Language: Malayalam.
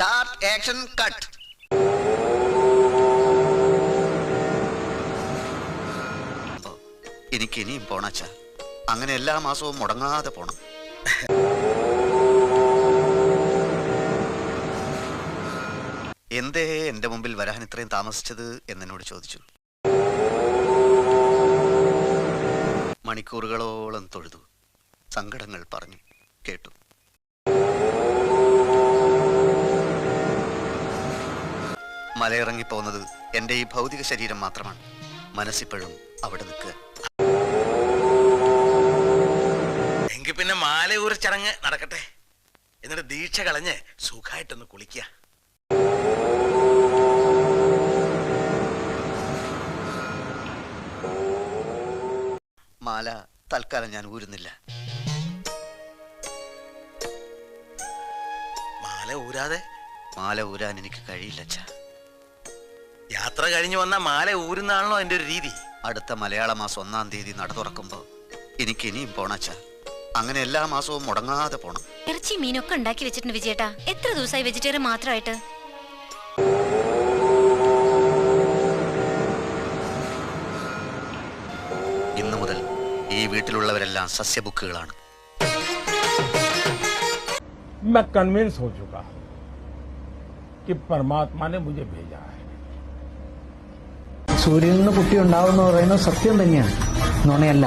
സ്റ്റാർട്ട് ആക്ഷൻ കട്ട് എനിക്ക് ഇനിയും പോണച്ച അങ്ങനെ എല്ലാ മാസവും മുടങ്ങാതെ പോണം. എന്തേ എന്റെ മുമ്പിൽ വരാൻ ഇത്രയും താമസിച്ചത് എന്നോട് ചോദിച്ചു. മണിക്കൂറുകളോളം തൊഴുതു. സങ്കടങ്ങൾ പറഞ്ഞു. കേട്ടു. മലയിറങ്ങി പോകുന്നത് എന്റെ ഈ ഭൗതിക ശരീരം മാത്രമാണ്. മനസ്സിപ്പോഴും അവിടെ നിൽക്കുക. എങ്കിൽ പിന്നെ മാലയൂർ ചടങ്ങ് നടക്കട്ടെ. എന്നിട്ട് ദീക്ഷ കളഞ്ഞ് സുഖമായിട്ടൊന്ന് കുളിക്കുക. മാല തൽക്കാലം ഞാൻ ഊരുന്നില്ല. മാല ഊരാതെ? മാല ഊരാൻ എനിക്ക് കഴിയില്ല അച്ഛാ യാത്ര കഴിഞ്ഞു വന്ന മാല ഊരുന്നാണല്ലോ എൻ്റെ ഒരു രീതി അടുത്ത മലയാള മാസം ഒന്നാം തീയതി നട തുറക്കുമ്പോൾ എനിക്ക് ഇനിയും പോണച്ച അങ്ങനെ എല്ലാ മാസവും മുടങ്ങാതെ പോണം ഇറച്ചി മീനൊക്കെ ഉണ്ടാക്കി വെച്ചിട്ടുണ്ട് വിജയേട്ടാ എത്ര ദിവസമായി വെജിറ്റേറിയൻ മാത്രമായിട്ട് ഇന്നു മുതൽ ഈ വീട്ടിലുള്ളവരെല്ലാം സസ്യബുക്കുകളാണ് मैं कन्विंस हो चुका हूं कि परमात्मा ने मुझे भेजा है സൂര്യനിൽ നിന്ന് കുട്ടി ഉണ്ടാവുമെന്ന് പറയുന്നത് സത്യം തന്നെയാണ്. നുണയല്ല.